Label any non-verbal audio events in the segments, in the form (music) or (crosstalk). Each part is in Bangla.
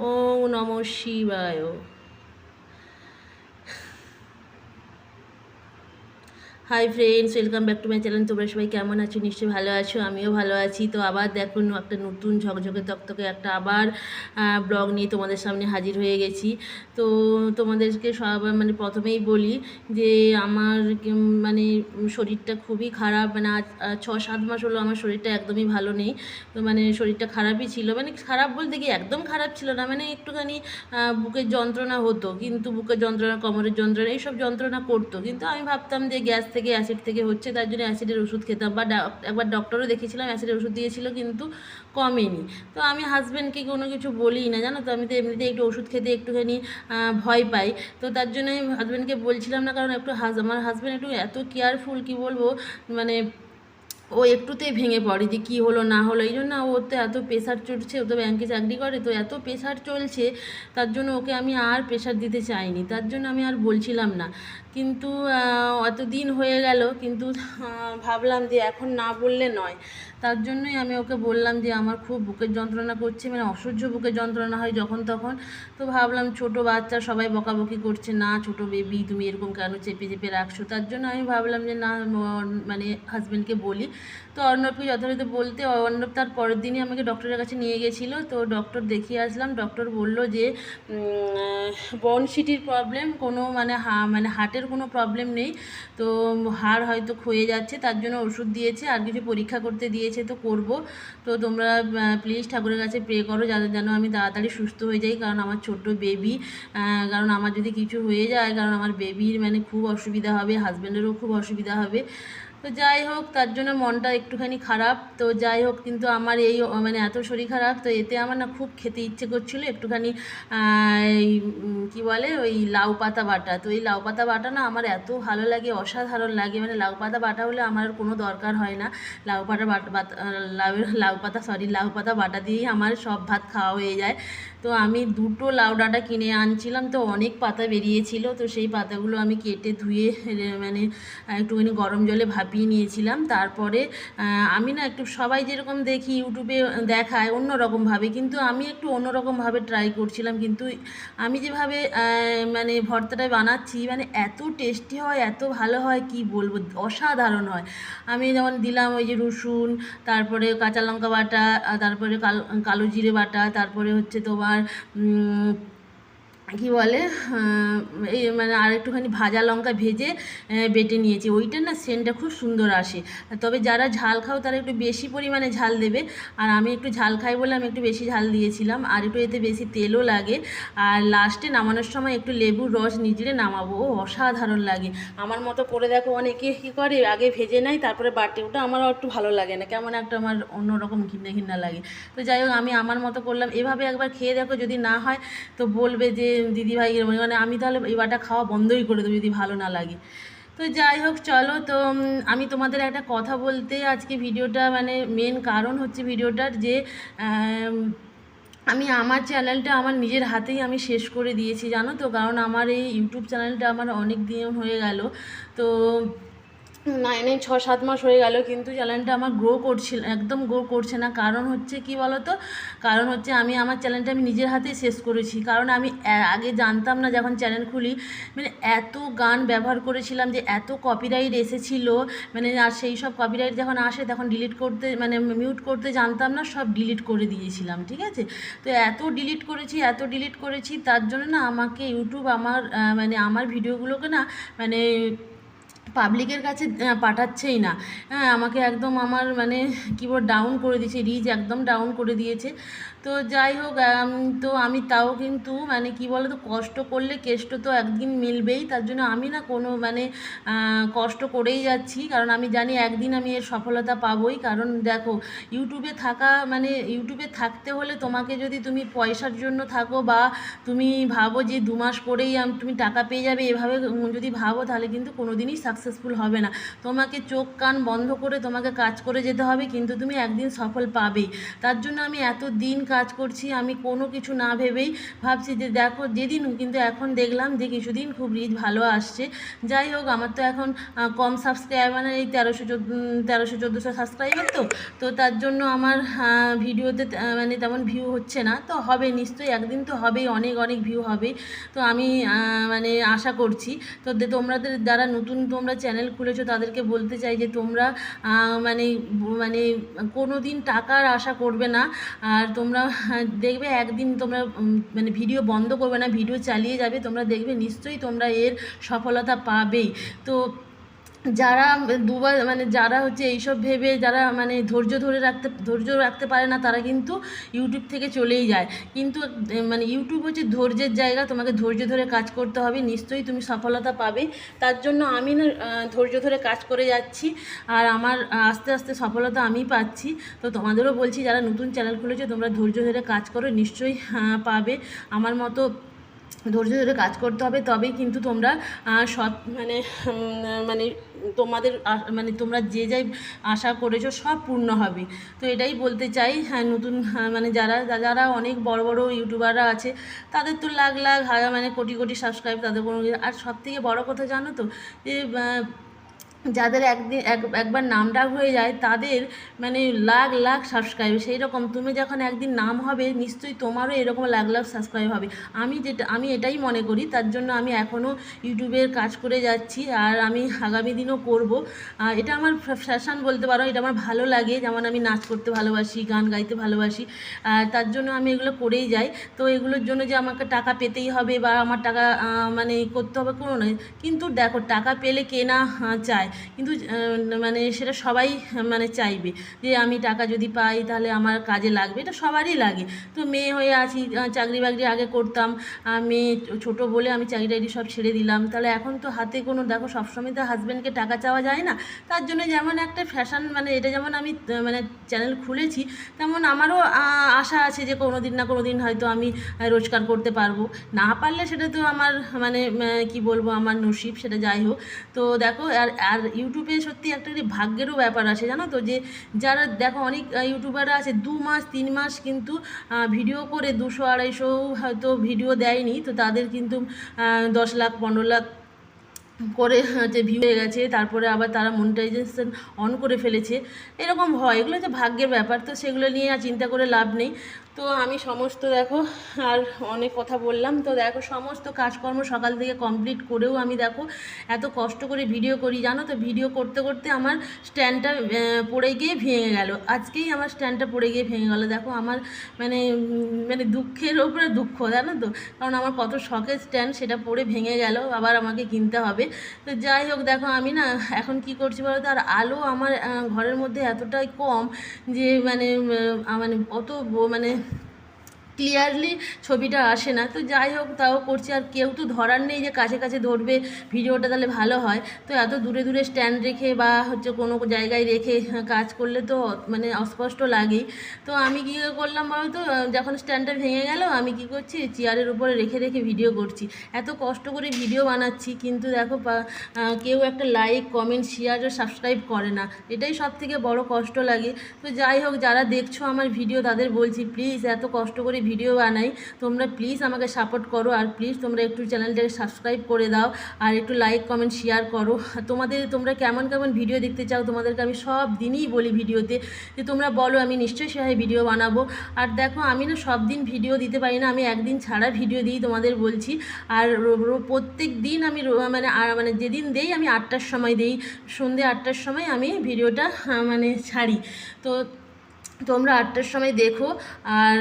ও নম শিবায়। Hi friends welcome back to my channel তোমরা সবাই কেমন আছো? নিশ্চয়ই ভালো আছো, আমিও ভালো আছি। তো আবার দেখো, ন- একটা নতুন ঝকঝকে তকতকে একটা আবার ব্লগ নিয়ে তোমাদের সামনে হাজির হয়ে গেছি। তো তোমাদেরকে সব মানে প্রথমেই বলি যে আমার মানে শরীরটা খুবই খারাপ মানে আজ ছ সাত মাস হলো আমার শরীরটা একদমই ভালো নেই। তো মানে শরীরটা খারাপই ছিল মানে খারাপ বলতে কি একদম খারাপ ছিল না মানে একটুখানি বুকের যন্ত্রণা হতো, কিন্তু বুকের যন্ত্রণা, কোমরের যন্ত্রণা, এইসব যন্ত্রণা করতো। কিন্তু আমি ভাবতাম যে গ্যাস থেকে অ্যাসিড থেকে হচ্ছে, তার জন্য অ্যাসিডের ওষুধ খেতাম। বা একবার ডক্টরও দেখেছিলাম অ্যাসিডের ওষুধ দিয়েছিল, কিন্তু কমেনি। তো আমি হাজব্যান্ডকে কোনো কিছু বলি না, জানো তো? আমি তো এমনিতে একটু ওষুধ খেতে একটুখানি ভয় পাই। তো তার জন্য আমি হাজব্যান্ডকে বলছিলাম না, কারণ একটু হাজ আমার হাজব্যান্ড একটু এত কেয়ারফুল কি বলব? মানে ও একটুতেই ভেঙে পড়ে যে কী হলো, না হলো, এই জন্য ওর তো এত প্রেশার চড়ছে, ও তো ব্যাংকে চাকরি করে, তো এত প্রেশার চলছে, তার জন্য ওকে আমি আর প্রেশার দিতে চাইনি, তার জন্য আমি আর বলছিলাম না। কিন্তু এত দিন হয়ে গেল, কিন্তু ভাবলাম যে এখন না বললে নয়। তার জন্যই আমি ওকে বললাম যে আমার খুব বুকের যন্ত্রণা করছে মানে অসহ্য বুকের যন্ত্রণা হয় যখন তখন। তো ভাবলাম ছোট বাচ্চা, সবাই বকাবকি করছে, না ছোট বেবি তুমি এরকম কেন চেপে চেপে রাখছো? তার জন্য আমি ভাবলাম যে, না মানে হাজব্যান্ডকে বলি। তো অর্ণবকে যথারীতি বলতে অর্ণব তার পরের দিনই আমাকে ডক্টরের কাছে নিয়ে গেছিল। তো ডক্টর দেখিয়ে আসলাম ডক্টর বলল যে বন সিটির প্রবলেম কোনো মানে হা মানে হার্টের কোনো প্রবলেম নেই। তো হাড় হয়তো ক্ষয়ে যাচ্ছে, তার জন্য ওষুধ দিয়েছে, আর কিছু পরীক্ষা করতে দিয়েছে। তো করব। তো তোমরা প্লিজ ঠাকুরের কাছে প্রে করো যাতে যেন আমি তাড়াতাড়ি সুস্থ হয়ে যাই, কারণ আমার ছোট্ট বেবি কারণ আমার যদি কিছু হয়ে যায়, কারণ আমার বেবির মানে খুব অসুবিধা হবে হাজব্যান্ডেরও খুব অসুবিধা হবে। তো যাই হোক, তার জন্য মনটা একটুখানি খারাপ। তো যাই হোক, কিন্তু আমার এই মানে এত শরীর খারাপ, তো এতে আমার না খুব খেতে ইচ্ছে করছিল একটুখানি কি বলে, ওই লাউ পাতা বাটা। তো এই লাউ পাতা বাটা না আমার এত ভালো লাগে, অসাধারণ লাগে। মানে লাউ পাতা বাটা হলে আমার কোনো দরকার হয় না। লাউ পাতা বাটা লাউ লাউ পাতা সরি লাউ পাতা বাটা দিয়েই আমার সব ভাত খাওয়া হয়ে যায়। তো আমি দুটো লাউ ডাঁটা কিনে আনছিলাম, তো অনেক পাতা বেরিয়েছিল। তো সেই পাতাগুলো আমি কেটে ধুয়ে মানে একটুখানি গরম জলে ভাপিয়ে নিয়েছিলাম। তারপরে আমি না একটু সবাই যেরকম দেখি ইউটিউবে দেখায় অন্যরকমভাবে, কিন্তু আমি একটু অন্যরকমভাবে ট্রাই করছিলাম। কিন্তু আমি যেভাবে মানে ভর্তাটা বানাচ্ছি মানে এত টেস্টি হয়, এত ভালো হয়, কি বলব? অসাধারণ হয়। আমি যেমন দিলাম ওই যে রসুন, তারপরে কাঁচা লঙ্কা বাটা তারপরে কাল- জিরে বাটা, তারপরে হচ্ছে তোমার কি বলে এই মানে আর একটুখানি ভাজা লঙ্কা ভেজে বেটে নিয়েছি। ওইটা না সেন্টটা খুব সুন্দর আসে। তবে যারা ঝাল খাও তারা একটু বেশি পরিমাণে ঝাল দেবে। আর আমি একটু ঝাল খাই বলে আমি একটু বেশি ঝাল দিয়েছিলাম। আর একটু এতে বেশি তেলও লাগে। আর লাস্টে নামানোর সময় একটু লেবুর রস নিচড়ে নামাবো। ও, অসাধারণ লাগে। আমার মতো করে দেখো অনেকে কী করে, আগে ভেজে নেয়, তারপরে বাটে। ওটা আমারও একটু ভালো লাগে না। কেমন একটা আমার অন্যরকম ঘিন্না ঘিন্না লাগে। তো যাই হোক, আমি আমার মতো করলাম। এভাবে একবার খেয়ে দেখো যদি না হয়, তো বলবে যে দিদিভাই এরকম মানে আমি তাহলে এই বাটা খাওয়া বন্ধই করে দেবো যদি ভালো না লাগে। তো যাই হোক, চলো তো আমি তোমাদের একটা কথা বলতে আজকে ভিডিওটা মানে মেন কারণ হচ্ছে ভিডিওটার যে, আমি আমার চ্যানেলটা আমার নিজের হাতেই আমি শেষ করে দিয়েছি, জানো তো? কারণ আমার এই ইউটিউব চ্যানেলটা আমার অনেক দিন হয়ে গেল। তো নাইন ছ, সাত মাস হয়ে গেল, কিন্তু চ্যানেলটা আমার গ্রো করছিল, একদম গ্রো করছে না। কারণ হচ্ছে কি বলো তো কারণ হচ্ছে আমি, আমার চ্যানেলটা আমি নিজের হাতেই শেষ করেছি। কারণ আমি আগে জানতাম না যখন চ্যানেল খুলি মানে এত গান ব্যবহার করেছিলাম যে, এত কপিরাইট এসেছিল মানে আর সেই সব কপিরাইট যখন আসে, তখন ডিলিট করতে মানে মিউট করতে জানতাম না, সব ডিলিট করে দিয়েছিলাম, ঠিক আছে? তো এত ডিলিট করেছি, এত ডিলিট করেছি, তার জন্য না আমাকে ইউটিউব আমার মানে আমার ভিডিওগুলোকে না মানে পাবলিকের কাছে পাঠাচ্ছেই না। হ্যাঁ আমাকে একদম আমার মানে কী বল ডাউন করে দিয়েছে রিচ একদম ডাউন করে দিয়েছে। তো যাই হোক তো আমি তাও কিন্তু মানে কি বলো তো কষ্ট করলে কেষ্ট তো একদিন মিলবেই, তার জন্য আমি না কোনো মানে কষ্ট করেই যাচ্ছি। কারণ আমি জানি একদিন আমি এর সফলতা পাবোই। কারণ দেখো ইউটিউবে থাকা মানে ইউটিউবে থাকতে হলে তোমাকে যদি তুমি পয়সার জন্য থাকো বা তুমি ভাবো যে দু মাস পরেই তুমি টাকা পেয়ে যাবে, এভাবে যদি ভাবো তাহলে কিন্তু কোনো দিনই সাকসেসফুল হবে না। তোমাকে চোখ, কান বন্ধ করে তোমাকে কাজ করে যেতে হবে, কিন্তু তুমি একদিন সফল পাবেই। তার জন্য আমি এত দিন কাজ করছি, আমি কোনো কিছু না ভেবেই ভাবছি যে দেখো যেদিন কিন্তু এখন দেখলাম যে কিছুদিন খুব রিচ ভালো আসছে। যাই হোক, আমার তো এখন কম সাবস্ক্রাইবার মানে এই তেরোশো চোদ্দ তেরোশো চোদ্দোশো সাবস্ক্রাইবার তো। তো তার জন্য আমার ভিডিওতে মানে তেমন ভিউ হচ্ছে না। তো হবে নিশ্চয়ই, একদিন তো হবেই, অনেক অনেক ভিউ হবে। তো আমি মানে আশা করছি। তো তোমাদের যারা নতুন তোমরা চ্যানেল খুলেছো, তাদেরকে বলতে চাই যে তোমরা মানে মানে কোনো দিন টাকার আশা করবে না। আর তোমরা আহ, দেখবে একদিন তোমরা মানে ভিডিও বন্ধ করবে না ভিডিও চালিয়ে যাবে তোমরা দেখবে নিশ্চয়ই তোমরা এর সফলতা পাবেই। তো যারা দুবার মানে যারা হচ্ছে এইসব ভেবে যারা মানে ধৈর্য ধরে রাখতে, ধৈর্য রাখতে পারে না, তারা কিন্তু ইউটিউব থেকে চলেই যায়। কিন্তু মানে ইউটিউব হচ্ছে ধৈর্যের জায়গা, তোমাকে ধৈর্য ধরে কাজ করতে হবে, নিশ্চয়ই তুমি সফলতা পাবে। তার জন্য আমি না ধৈর্য ধরে কাজ করে যাচ্ছি, আর আমার আস্তে আস্তে সফলতা আমি পাচ্ছি। তো তোমাদেরও বলছি, যারা নতুন চ্যানেল খুলেছে, তোমরা ধৈর্য ধরে কাজ করো, নিশ্চয়ই পাবে। আমার মতো ধৈর্য ধরে কাজ করতে হবে তবেই কিন্তু তোমরা সৎ মানে মানে তোমাদের মানে তোমরা যে যাই আশা করেছ সব পূর্ণ হবে। তো এটাই বলতে চাই হ্যাঁ নতুন হ্যাঁ, মানে যারা যারা অনেক বড় বড় ইউটিউবাররা আছে তাদের তো লাখ লাখ মানে কোটি কোটি সাবস্ক্রাইব তাদের কোনো আর সব থেকে বড় কথা জানো তো যে যাদের একদিন এক একবার নাম ডাক হয়ে যায়, তাদের মানে লাখ লাখ সাবস্ক্রাইব সেই রকম তুমি যখন একদিন নাম হবে, নিশ্চয়ই তোমারও এরকম লাখ লাখ সাবস্ক্রাইব হবে। আমি যেটা আমি এটাই মনে করি, তার জন্য আমি এখনও ইউটিউবের কাজ করে যাচ্ছি, আর আমি আগামী দিনও করব। এটা আমার ফ্যাশন বলতে পারো, এটা আমার ভালো লাগে। যেমন আমি নাচ করতে ভালোবাসি, গান গাইতে ভালোবাসি, আর তার জন্য আমি এগুলো করেই যাই। তো এগুলোর জন্য যে আমাকে টাকা পেতেই হবে, বা আমার টাকা মানে করতে হবে, কোনো নয়। কিন্তু দেখো, টাকা পেলে কেনা চায় কিন্তু মানে সেটা সবাই মানে চাইবে যে আমি টাকা যদি পাই তাহলে আমার কাজে লাগবে, এটা সবারই লাগে। তো মেয়ে হয়ে আছি চাকরি বাকরি আগে করতাম মেয়ে ছোটো বলে আমি চাকরি টাকরি সব ছেড়ে দিলাম। তাহলে এখন তো হাতে কোনো, দেখো সবসময় তো হাজব্যান্ডকে টাকা চাওয়া যায় না। তার জন্য যেমন একটা ফ্যাশন মানে এটা যেমন আমি মানে চ্যানেল খুলেছি, তেমন আমারও আশা আছে যে কোনো দিন না কোনো দিন হয়তো আমি রোজগার করতে পারব। না পারলে সেটা তো আমার মানে কি বলব, আমার নসিব, সেটা যাই হোক। তো দেখো, আর আর ইউটিউবে সত্যি একটা ভাগ্যেরও ব্যাপার আছে, জানো তো? যে যারা দেখো অনেক ইউটিউবাররা আছে, দু মাস, তিন মাস কিন্তু ভিডিও করে দুশো, আড়াইশো হয়তো ভিডিও দেয়নি, তো তাদের কিন্তু দশ লাখ, পনেরো লাখ করে হচ্ছে ভিউ হয়ে গেছে, তারপরে আবার তারা মনিটাইজেশন অন করে ফেলেছে। এরকম হয়, এগুলো হচ্ছে ভাগ্যের ব্যাপার, তো সেগুলো নিয়ে আর চিন্তা করে লাভ নেই। তো আমি সমস্ত দেখো, আর অনেক কথা বললাম। তো দেখো, সমস্ত কাজকর্ম সকাল থেকে কমপ্লিট করেও আমি দেখো, এত কষ্ট করে ভিডিও করি, জানো তো? ভিডিও করতে করতে আমার স্ট্যান্ডটা পড়ে গিয়ে ভেঙে গেল। আজকেই আমার স্ট্যান্ডটা পড়ে গিয়ে ভেঙে গেল। দেখো, আমার মানে মানে দুঃখের ওপরে দুঃখ, জানো তো? কারণ আমার কত শখের স্ট্যান্ড সেটা পড়ে ভেঙে গেল, আবার আমাকে কিনতে হবে। তো যাই হোক, দেখো, আমি না এখন কি করছি বলো তো? আর আলো আমার ঘরের মধ্যে এতটাই কম যে মানে মানে অত মানে ক্লিয়ারলি ছবিটা আসে না। তো যাই হোক, তাও করছি। আর কেউ তো ধরার নেই যে কাছে কাছে ধরবে। ভিডিওটা তাহলে ভালো হয়। তো এত দূরে দূরে স্ট্যান্ড রেখে বা হচ্ছে কোনো জায়গায় রেখে কাজ করলে তো মানে অস্পষ্ট লাগেই। তো আমি কী করলাম বলো তো যখন স্ট্যান্ডটা ভেঙে গেল, আমি কি করছি? চেয়ারের উপরে রেখে রেখে ভিডিও করছি। এত কষ্ট করে ভিডিও বানাচ্ছি। কিন্তু দেখো কেউ একটা লাইক কমেন্ট শেয়ার সাবস্ক্রাইব করে না। এটাই সব থেকে বড় কষ্ট লাগে। তো যাই হোক, যারা দেখছ আমার ভিডিও তাদের বলছি প্লিজ এত কষ্ট করে ভিডিও বানাই। তোমরা প্লিজ আমাকে সাপোর্ট করো আর প্লিজ তোমরা একটু চ্যানেলটাকে সাবস্ক্রাইব করে দাও আর একটু লাইক কমেন্ট শেয়ার করো। তোমাদের, তোমরা কেমন কেমন ভিডিও দেখতে চাও তোমাদেরকে আমি সব দিনই বলি ভিডিওতে। যে তোমরা বলো, আমি নিশ্চয়ই সেভাবে ভিডিও বানাবো। আর দেখো, আমি না সব দিন ভিডিও দিতে পারি না, আমি একদিন ছাড়া ভিডিও দিই তোমাদের বলছি। আর প্রত্যেক দিন আমি মানে মানে যেদিন দেই আমি আটটার সময় দেই। সন্ধে আটটার সময় আমি ভিডিওটা মানে ছাড়ি। তো তোমরা আটটার সময় দেখো আর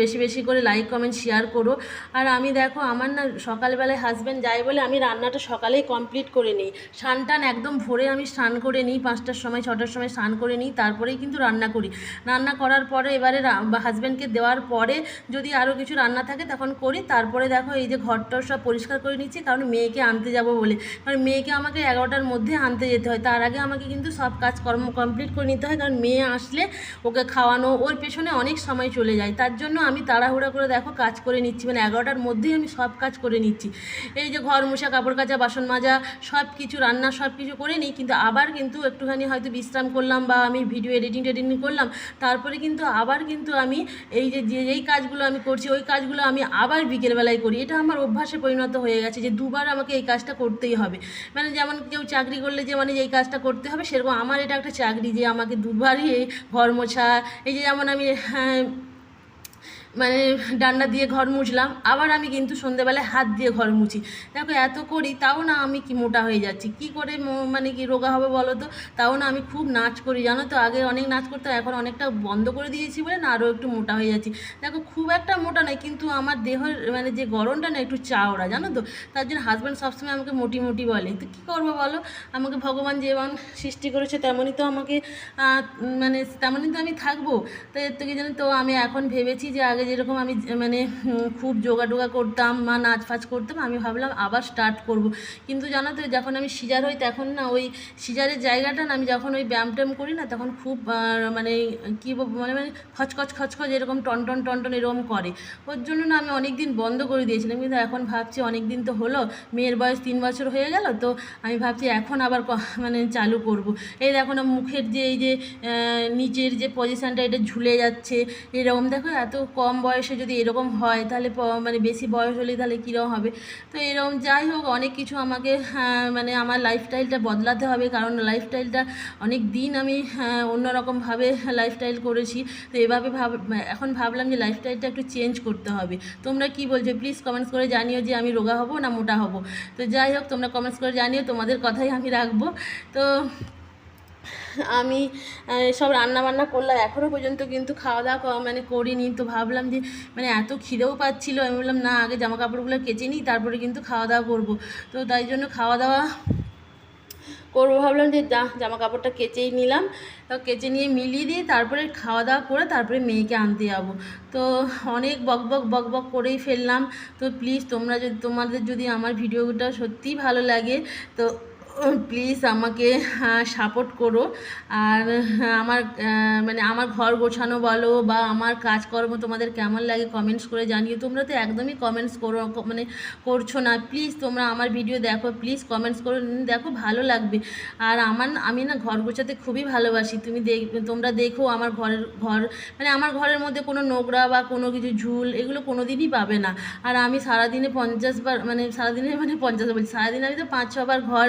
বেশি বেশি করে লাইক কমেন্ট শেয়ার করো। আর আমি দেখো, আমার না সকালবেলায় হাজব্যান্ড যায় বলে আমি রান্নাটা সকালেই কমপ্লিট করে নিই। স্নান টান একদম ভোরে আমি স্নান করে নিই, পাঁচটার সময়, ছটার সময় স্নান করে নিই, তারপরেই কিন্তু রান্না করি। রান্না করার পরে এবারে হাজব্যান্ডকে দেওয়ার পরে যদি আরও কিছু রান্না থাকে তখন করি। তারপরে দেখো, এই যে ঘরটর সব পরিষ্কার করে নিচ্ছি, কারণ মেয়েকে আনতে যাব বলে। কারণ মেয়েকে আমাকে এগারোটার মধ্যে আনতে যেতে হয়। তার আগে আমাকে কিন্তু সব কাজকর্ম কমপ্লিট করে নিতে হয়। কারণ মেয়ে আসলে ওকে খাওয়ানো, ওর পেছনে অনেক সময় চলে যায়। তার জন্য আমি তাড়াহুড়া করে দেখো কাজ করে নিচ্ছি মানে এগারোটার মধ্যেই আমি সব কাজ করে নিচ্ছি। এই যে ঘর মোছা, কাপড় কাচা, বাসন মাজা, সব কিছু, রান্না সব কিছু করে নিই, কিন্তু আবার কিন্তু একটুখানি হয়তো বিশ্রাম করলাম বা আমি ভিডিও এডিটিং টেডিটিং করলাম, তারপরে কিন্তু আবার কিন্তু আমি এই যে যে, যেই কাজগুলো আমি করছি, ওই কাজগুলো আমি আবার বিকেলবেলায় করি। এটা আমার অভ্যাসে পরিণত হয়ে গেছে যে দুবার আমাকে এই কাজটা করতেই হবে। মানে যেমন কেউ চাকরি করলে যে মানে এই কাজটা করতে হবে, সেরকম আমার এটা একটা চাকরি যে আমাকে দুবারই ঘর মোছা এই যে যেমন আমি হ্যাঁ মানে ডান্ডা দিয়ে ঘর মুছলাম, আবার আমি কিন্তু সন্ধেবেলায় হাত দিয়ে ঘর মুছি। দেখো এত করি, তাও না আমি কি মোটা হয়ে যাচ্ছি, কি করে মানে কি রোগা হবে বলো তো? তাও না আমি খুব নাচ করি, জানো তো? আগে অনেক নাচ করতাম, এখন অনেকটা বন্ধ করে দিয়েছি বলে না আরও একটু মোটা হয়ে যাচ্ছি। দেখো খুব একটা মোটা নয়, কিন্তু আমার দেহের মানে যে গরমটা না একটু চাওড়া, জানো তো? তার জন্য হাজব্যান্ড সবসময় আমাকে মোটি মোটি বলে। তো কী করব বলো? আমাকে ভগবান যেমন সৃষ্টি করেছে, তেমনই তো আমাকে মানে তেমনই তো আমি থাকব। তো এর থেকে জানি তো আমি এখন ভেবেছি যে আগে যেরকম আমি মানে খুব যোগা টোগা করতাম বা নাচ ফাচ করতাম, আমি ভাবলাম আবার স্টার্ট করব। কিন্তু জানো তো, যখন আমি সিজার হই তখন না ওই সিজারের জায়গাটা না আমি যখন ওই ব্যায়াম ট্যাম করি না, তখন খুব মানে কী মানে মানে খচখচ খচখচ এরকম টনটন টনটন এরকম করে। ওর জন্য না আমি অনেক দিন বন্ধ করে দিয়েছিলাম। কিন্তু এখন ভাবছি অনেক দিন তো হলো, মেয়ের বয়স তিন বছর হয়ে গেল, তো আমি ভাবছি এখন আবার মানে চালু করব। এই দেখো না, মুখের যে, এই যে নিচের যে পজিশানটা এটা ঝুলে যাচ্ছে, এরকম দেখো এত কম বয়সে যদি এরকম হয় তাহলে মানে বেশি বয়স হলে তাহলে কীরকম হবে? তো এরকম যাই হোক অনেক কিছু আমাকে হ্যাঁ, মানে আমার লাইফস্টাইলটা বদলাতে হবে। কারণ লাইফস্টাইলটা অনেক দিন আমি হ্যাঁ, অন্যরকমভাবে লাইফস্টাইল করেছি। তো এভাবে ভাব এখন ভাবলাম যে লাইফস্টাইলটা একটু চেঞ্জ করতে হবে। তোমরা কি বলছো? প্লিজ কমেন্টস করে জানিও যে আমি রোগা হব না মোটা হব। তো যাই হোক তোমরা কমেন্টস করে জানিও তোমাদের কথাই আমি রাখব। তো আমি সব রান্না বান্না করলাম। এখনও পর্যন্ত কিন্তু খাওয়া দাওয়া মানে করিনি। তো ভাবলাম যে মানে এত খিদেও পাচ্ছিলো। আমি বললাম, না, আগে জামা কাপড়গুলো কেচে নিই, তারপরে কিন্তু খাওয়া দাওয়া করব। তো তাই জন্য খাওয়া দাওয়া করব ভাবলাম যে, যা জামা কাপড়টা কেচেই নিলাম। তো কেচে নিয়ে মিলিয়ে দিয়ে তারপরে খাওয়া দাওয়া করে তারপরে মেয়েকে আনতে যাব। তো অনেক বক বক বক বক করেই ফেললাম। তো প্লিজ তোমরা যদি, তোমাদের যদি আমার ভিডিওটা সত্যিই ভালো লাগে, তো প্লিজ আমাকে সাপোর্ট করো। আর আমার মানে আমার ঘর গোছানো বলো বা আমার কাজকর্ম তোমাদের কেমন লাগে কমেন্টস করে জানিও। তোমরা তো একদমই কমেন্টস করো মানে করছ না। প্লিজ তোমরা আমার ভিডিও দেখো প্লিজ কমেন্টস করো। দেখো, ভালো লাগবে। আর আমার, আমি না ঘর গোছাতে খুবই ভালোবাসি। তুমি দেখ, তোমরা দেখো আমার ঘরের ঘর মানে আমার ঘরের মধ্যে কোনো নোংরা বা কোনো কিছু ঝুল এগুলো কোনো দিনই পাবে না। আর আমি সারাদিনে পঞ্চাশ বার মানে সারাদিনে মানে পঞ্চাশ বলছি, সারাদিনে আমি তো পাঁচ, ছবার ঘর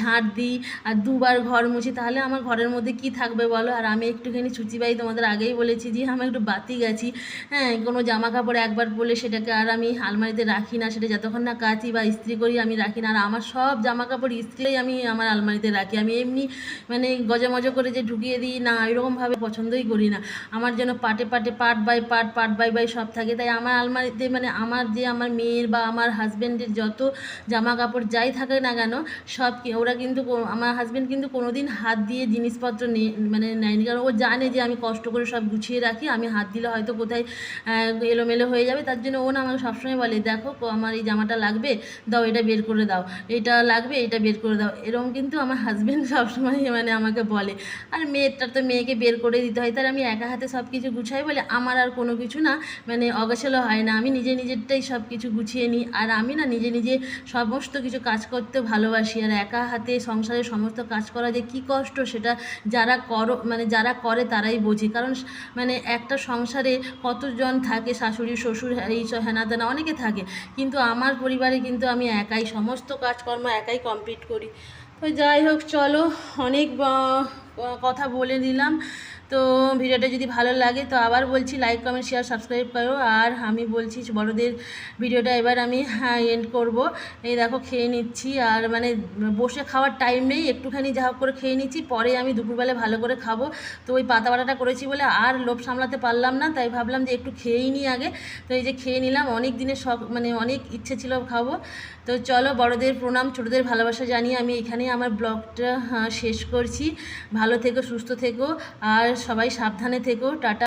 ঝাঁট দিই, আর দুবার ঘর মুছি, তাহলে আমার ঘরের মধ্যে কি থাকবে বলো? আর আমি একটুখানি চুচিবাই তোমাদের আগেই বলেছি যে, আমি একটু বাতি গেছি হ্যাঁ কোনো জামা কাপড় একবার পরলে সেটাকে আর আমি আলমারিতে রাখি না, সেটা যতক্ষণ না কাচি বা ইস্ত্রি করি আমি রাখি না, আর আমার সব জামা কাপড় ইস্ত্রিই আমি আমার আলমারিতে রাখি। আমি এমনি মানে গজমজ করে যে ঢুকিয়ে দিই, না, এরকমভাবে পছন্দই করি না। আমার যেন পাটে পাটে part by part part by by সব থাকে, তাই আমার আলমারিতে মানে আমার যে আমার মেয়ের বা আমার হাজব্যান্ডের যত জামা কাপড় যাই থাকে না কেন, সব ওরা কিন্তু আমার হাজব্যান্ড কিন্তু কোনোদিন হাত দিয়ে জিনিসপত্র মানে নেয়নি। কারণ ও জানে যে আমি কষ্ট করে সব গুছিয়ে রাখি, আমি হাত দিলে হয়তো কোথায় এলোমেলো হয়ে যাবে। তার জন্য ও না আমাকে সবসময় বলে, দেখো আমার এই জামাটা লাগবে, দাও, এটা বের করে দাও। এটা লাগবে, এটা বের করে দাও। এরকম কিন্তু আমার হাজব্যান্ড (laughs) সবসময় মানে আমাকে বলে। আর মেয়েরটা তো মেয়েকে বের করে দিতে হয় তার আমি একা হাতে সব কিছু গুছাই বলে আমার আর কোনো কিছু না মানে অগোছালো হয় না। আমি নিজে নিজেরটাই সব কিছু গুছিয়ে নিই। আর আমি না নিজে নিজে সমস্ত কিছু কাজ করতে ভালোবাসি। আর একা হাতে সংসারের সমস্ত কাজ করা যে কী কষ্ট সেটা যারা করো মানে যারা করে তারাই বোঝে। কারণ মানে একটা সংসারে কতজন থাকে, শাশুড়ি, শ্বশুর এই সব হেনা তেনা অনেকে থাকে। কিন্তু আমার পরিবারে কিন্তু আমি একাই সমস্ত কাজকর্ম একাই কমপ্লিট করি। তো যাই হোক, চলো, অনেক কথা বলে নিলাম। তো ভিডিওটা যদি ভালো লাগে, তো আবার বলছি লাইক কমেন্ট শেয়ার সাবস্ক্রাইব করো। আর আমি বলছি বড়দের ভিডিওটা এবার আমি এন্ড করব। এই দেখো, খেয়ে নিচ্ছি। আর মানে বসে খাওয়ার টাইম নেই, একটুখানি যা করে খেয়ে নিচ্ছি। পরে আমি দুপুরবেলা ভালো করে খাব। তো ওই পাতা বাটাটা করেছি বলে আর লোভ সামলাতে পারলাম না, তাই ভাবলাম যে একটু খেয়েই নিই আগে। তো এই যে খেয়ে নিলাম, অনেক দিনের শখ মানে অনেক ইচ্ছে ছিল খাব। তো চলো বড়দের প্রণাম, ছোটদের ভালোবাসা জানিয়ে আমি এখানেই আমার ব্লগটা শেষ করছি। ভালো থেকো, সুস্থ থেকো। আর সবাই সাবধানে থেকো টাটা।